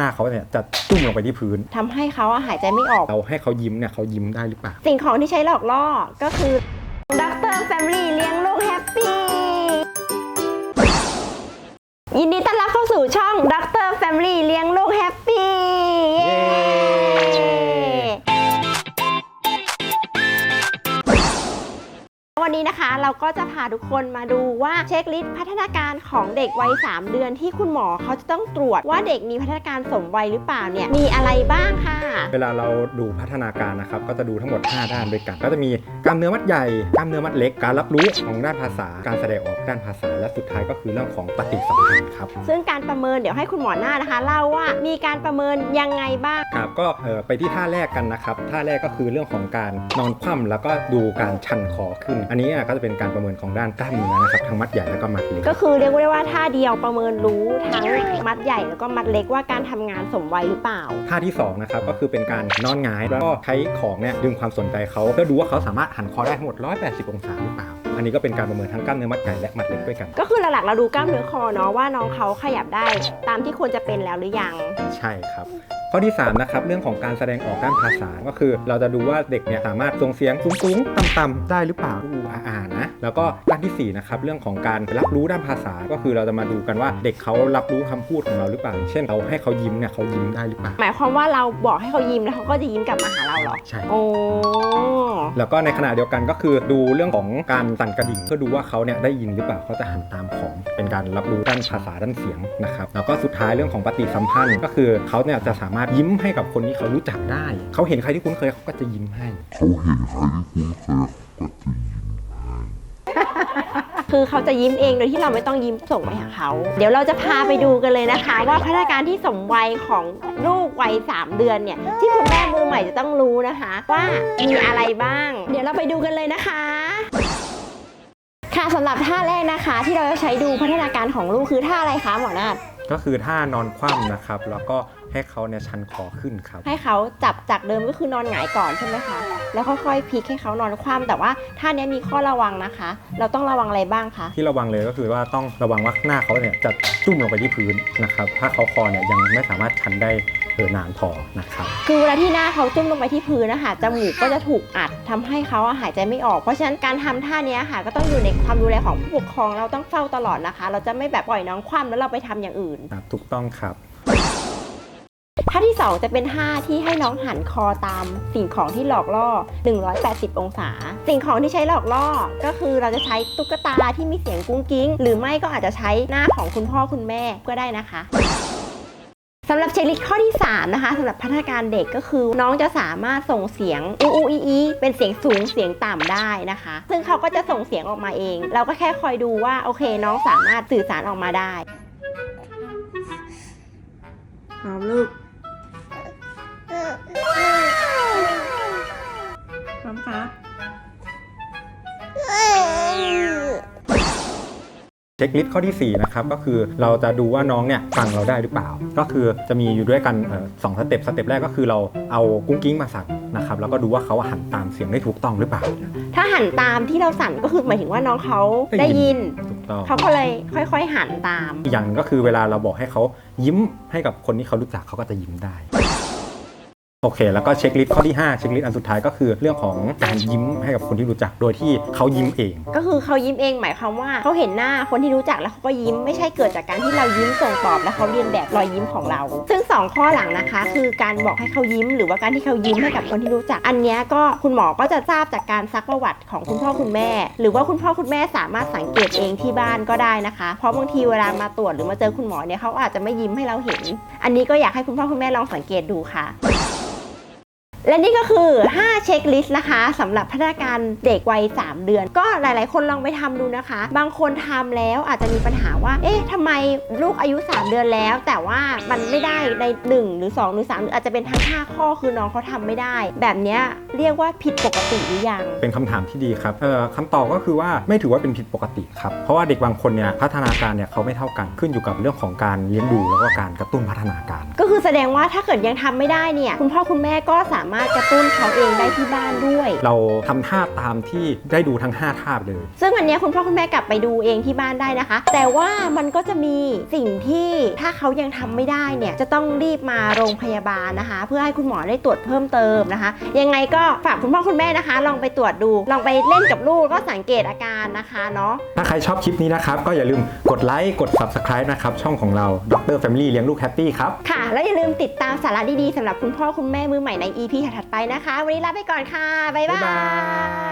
หน้าเขาเนี่ยจะจุ่มลงไปที่พื้น ทำให้เขาอะหายใจไม่ออก เราให้เขายิ้มเนี่ยเขายิ้มได้หรือเปล่า สิ่งของที่ใช้หลอกล่อก็คือดรแฟมิลี่เลี้ยงลูกแฮปปี้ยินดีต้อนรับเข้าสู่ช่องดรแฟมิลี่เลี้ยงลูกแฮปปี้ วันนี้นะคะเราก็จะพาทุกคนมาดูว่าเช็คลิสต์พัฒนาการของเด็กวัย 3 เดือนที่คุณหมอเขาจะต้องตรวจว่าเด็กมีพัฒนาการสมวัยหรือเปล่าเนี่ยมีอะไรบ้างค่ะ เวลาเราดูพัฒนาการนะครับ ก็จะดูทั้งหมด 5 ด้านด้วยกัน ก็จะมีกล้ามเนื้อมัดใหญ่กล้ามเนื้อมัดเล็ก การรับรู้ของด้านภาษา การแสดงออกด้านภาษา และสุดท้ายก็คือเรื่องของปฏิสัมพันธ์ครับ ซึ่งการประเมินเดี๋ยวให้คุณหมอหน้านะคะเล่าว่ามีการประเมินยังไงบ้างครับก็เอ่อไปที่ท่าแรกกันนะครับท่าแรกก็คือเรื่องของการนอนคว่ำแล้วก็ดูการชันคอขึ้น อันนี้อะก็จะเป็นการประเมินของด้านกล้ามเนื้อนะครับทั้งมัดใหญ่แล้วก็มัดเล็กก็คือเรียกได้ว่าท่าเดียวประเมินรู้ทั้งมัดใหญ่แล้วก็มัดเล็กว่าการทำงานสมวัยหรือเปล่าท่าที่สองนะครับก็คือเป็นการนอนหงาย แล้วก็ใช้ของเนี่ยดึงความสนใจเขาเพื่อดูว่าเขาสามารถหันคอได้ทั้งหมด 180 องศาหรือเปล่า อันนี้ก็เป็นการประเมินทั้งกล้ามเนื้อมัดใหญ่และมัดเล็กด้วยกัน ก็คือหลักๆเราดูกล้ามเนื้อคอเนาะว่าน้องเขาขยับได้ ตามที่ควรจะเป็นแล้วหรือยัง ใช่ครับข้อที่3นะครับเรื่องของการแสดงออกด้านภาษาก็คือ เราจะดูว่าเด็กเนี่ยสามารถส่งเสียงสูงๆต่ำๆได้หรือเปล่าอูอาอานะแล้วก็ด้านที่สี่นะครับเรื่องของการรับรู้ด้านภาษาก็คือเราจะมาดูกันว่าเด็กเขารับรู้คำพูดของเราหรือเปล่า เช่นเราให้เขายิ้มเนี่ยเขายิ้มได้หรือเปล่าหมายความว่าเราบอกให้เขายิ้มแล้วเขาก็จะยิ้มกลับมาหาเราเหรอใช่โอ้แล้วก็ในขณะเดียวกันก็คือดูเรื่องของการสั่นกระดิ่งเพื่อดูว่าเขาเนี่ยได้ยินหรือเปล่าเขาจะหันตามของเป็นการรับรู้ด้านภาษาด้านเสียงนะครับแล้วก็สุดท้ายเรื่องของปฏิสัมพันธ์ก็คือเขาเนี่ยจะสามารถยิ้มให้กับคนที่เขารู้จักได้ เขาเห็นใครที่คุ้นเคยเขาก็จะยิ้มให้ เขาเห็นใครที่คุ้นเคยเขาก็จะยิ้มคือเขาจะยิ้มเองโดยที่เราไม่ต้องยิ้มส่งไปหาเขา เดี๋ยวเราจะพาไปดูกันเลยนะคะ ว่าพัฒนาการที่สมวัยของลูกวัย 3 เดือนเนี่ย ที่คุณแม่มือใหม่จะต้องรู้นะคะ ว่ามีอะไรบ้าง เดี๋ยวเราไปดูกันเลยนะคะค่ะสำหรับท่าแรกนะคะ ที่เราจะใช้ดูพัฒนาการของลูกคือท่าอะไรคะหมอนาฏ ก็คือท่านอนคว่ำนะครับ แล้วก็ให้เขาเนี่ยชันคอขึ้นครับ ให้เขาจับจากเดิมก็คือนอนหงายก่อนใช่ไหมคะ แล้วค่อยๆพลิกให้เขานอนคว่ำแต่ว่าท่านี้มีข้อระวังนะคะ เราต้องระวังอะไรบ้างคะ ที่ระวังเลยก็คือว่าต้องระวังว่าหน้าเขาเนี่ยจะจุ่มลงไปที่พื้นนะครับ ถ้าเขาคอเนี่ยยังไม่สามารถชันได้ เออนานพอนะครับคือเวลาที่หน้าเขาจุ่มลงไปที่พื้นนะคะจมูกก็จะถูกอัดทำให้เขาอะหายใจไม่ออก เพราะฉะนั้นการทำท่านี้ค่ะก็ต้องอยู่ในความดูแลของผู้ปกครองเราต้องเฝ้าตลอดนะคะ เราจะไม่แบบปล่อยน้องคว่ำแล้วเราไปทำอย่างอื่นครับถูกต้องครับท่าที่ 2 จะเป็นท่าที่ให้น้องหันคอตามสิ่งของที่หลอกล่อ 180 องศา สิ่งของที่ใช้หลอกล่อ ก็คือเราจะใช้ตุ๊กตาที่มีเสียงกุ้งกิ้ง หรือไม่ก็อาจจะใช้หน้าของคุณพ่อคุณแม่ก็ได้นะคะ สำหรับเช็คลิสต์ข้อที่ 3 นะคะสำหรับพัฒนาการเด็กก็คือ น้องจะสามารถส่งเสียงอูอูอีอีเป็นเสียงสูงเสียงต่ำได้นะคะ ซึ่งเขาก็จะส่งเสียงออกมาเอง เราก็แค่คอยดูว่าโอเค น้องสามารถสื่อสารออกมาได้พร้ เช็คลิสต์ข้อที่ 4 นะครับ ก็คือเราจะดูว่าน้องเนี่ยฟังเราได้หรือเปล่า ก็คือจะมีอยู่ด้วยกันเอ่อสองสเต็ปสเต็ปแรกก็คือเราเอากุ้งกิ้งมาสั่งนะครับแล้วก็ดูว่าเขาหันตามเสียงได้ถูกต้องหรือเปล่า ถ้าหันตามที่เราสั่นก็คือหมายถึงว่าน้องเขาได้ได้ยิยินนถูกต้องเขาก็เลยค่อย ๆ หันตามอีกอย่างหนึ่งก็คือเวลาเราบอกให้เขายิ้มให้กับคนที่เขารู้จักเขาก็จะยิ้มได้ โอเค แล้วก็เช็คลิสต์ข้อที่ 5 เช็คลิสต์อันสุดท้ายก็คือเรื่องของการยิ้มให้กับคนที่รู้จักโดยที่เขายิ้มเอง ก็คือเขายิ้มเองหมายความว่าเขาเห็นหน้าคนที่รู้จักแล้วเขาก็ยิ้มไม่ใช่เกิดจากการที่เรายิ้มส่งตอบแล้วเขาเรียนแบบรอยยิ้มของเรา ซึ่งสองข้อหลังนะคะ คือการบอกให้เขายิ้ม หรือว่าการที่เขายิ้มให้กับคนที่รู้จัก อันนี้ก็คุณหมอก็จะทราบจากการซักประวัติของคุณพ่อคุณแม่ หรือว่าคุณพ่อคุณแม่สามารถสังเกตเองที่บ้านก็ได้นะคะ เพราะบางทีเวลามาตรวจหรือมาเจอคุณหมอเนี่ยเขาอาจจะไม่ยิ้มให้เราเห็น อันนี้ก็อยากให้คุณพ่อคุณแม่ลองสังเกตดูค่ะ และนี่ก็คือ 5 เช็คลิสต์นะคะสำหรับพัฒนาการเด็กวัย 3 เดือน ก็หลาย ๆ คนลองไปทำดูนะคะ บางคนทำแล้วอาจจะมีปัญหาว่า เอ๊ะทำไมลูกอายุ 3 เดือนแล้ว แต่ว่ามันไม่ได้ใน 1 หรือ 2 หรือ3หรืออาจจะเป็นทั้ง 5 ข้อคือน้องเขาทำไม่ได้ แบบเนี้ยเรียกว่าผิดปกติหรือยัง เป็นคำถามที่ดีครับเอ่อคำตอบก็คือว่าไม่ถือว่าเป็นผิดปกติครับ เพราะว่าเด็กบางคนเนี่ยพัฒนาการเนี่ยเขาไม่เท่ากันขึ้นอยู่กับเรื่องของการเลี้ยงดูแล้วก็การกระตุ้นพัฒนาการ ก็คือแสดงว่าถ้าเกิดยังทำไม่ได้เนี่ยคุณพ่อคุณแม่ก็สามารถกระตุ้นเขาเองได้ที่บ้านด้วย เราทำท่าตามที่ได้ดูทั้ง 5 ท่าเลย ซึ่งอันเนี้ยคุณพ่อคุณแม่กลับไปดูเองที่บ้านได้นะคะ แต่ว่ามันก็จะมีสิ่งที่ถ้าเขายังทำไม่ได้เนี่ยจะต้องรีบมาโรงพยาบาลนะคะ เพื่อให้คุณหมอได้ตรวจเพิ่มเติมนะคะ ยังไงก็ฝากคุณพ่อคุณแม่นะคะ ลองไปตรวจดู ลองไปเล่นกับลูกแล้วก็สังเกตอาการนะคะเนาะ ถ้าใครชอบคลิปนี้นะครับ ก็อย่าลืมกดไลค์ กด Subscribe นะครับ ช่องของเราดร Family เลี้ยงลูกแฮปปี้ครับ ค่ะ แล้วอย่าลืมติดตามสาระดีๆสำหรับคุณพ่อคุณแม่มือใหม่ใน EP ถัดๆไปนะคะ วันนี้ลาไปก่อนค่ะ บ๊ายบาย